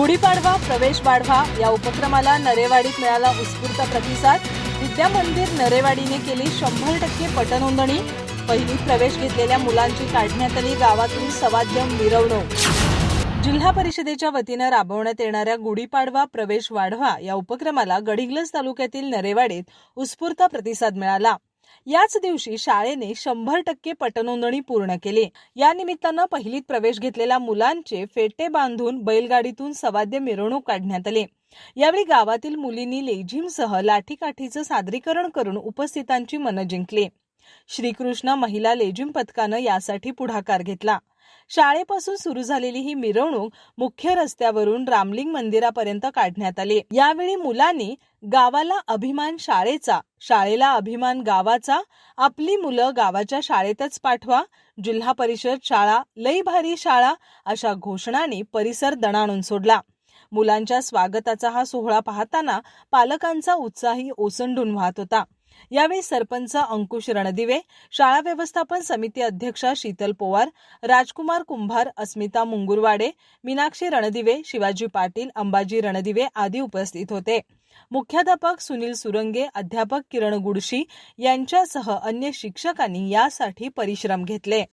गुढीपाडवा प्रवेश वाढवा या उपक्रमाला नरेवाडीत मिळाला उत्स्फूर्त प्रतिसाद. विद्या मंदिर नरेवाडीने केली शंभर टक्के पटनोंदणी. पहिली प्रवेश घेतलेल्या मुलांची काढण्यात आली गावातून सवाद्य मिरवणूक. जिल्हा परिषदेच्या वतीनं राबवण्यात येणाऱ्या गुढीपाडवा प्रवेश वाढवा या उपक्रमाला गडिंग्लज तालुक्यातील नरेवाडीत उत्स्फूर्त प्रतिसाद मिळाला. याच दिवशी शाळेने शंभर टक्के पटनोंदणी पूर्ण केली. या निमित्तानं पहिलीत प्रवेश घेतलेल्या मुलांचे फेटे बांधून बैलगाडीतून सवाद्य मिरवणूक काढण्यात आली. यावेळी गावातील मुलींनी लेझिमसह लाठीकाठीचं सादरीकरण करून उपस्थितांची मनं जिंकली. श्रीकृष्ण महिला लेझिम पथकानं यासाठी पुढाकार घेतला. शाळेपासून सुरू झालेली ही मिरवणूक मुख्य रस्त्यावरून रामलिंग मंदिरापर्यंत काढण्यात आली. यावेळी मुलांनी गावाला अभिमान शाळेचा शाळेला अभिमान गावाचा आपली मुलं गावाच्या शाळेतच पाठवा जिल्हा परिषद शाळा लई भारी शाळा अशा घोषणांनी परिसर दणाणून सोडला. मुलांच्या स्वागताचा हा सोहळा पाहताना पालकांचा उत्साही ओसंडून वाहत होता. यावेळी सरपंच अंकुश रणदिवे शाळा व्यवस्थापन समिती अध्यक्षा शीतल पोवार राजकुमार कुंभार अस्मिता मुंगुरवाडे मीनाक्षी रणदिवे शिवाजी पाटील अंबाजी रणदिवे आदी उपस्थित होते. मुख्याध्यापक सुनील सुरंगे अध्यापक किरण गुडशी यांच्यासह अन्य शिक्षकांनी यासाठी परिश्रम घेतले.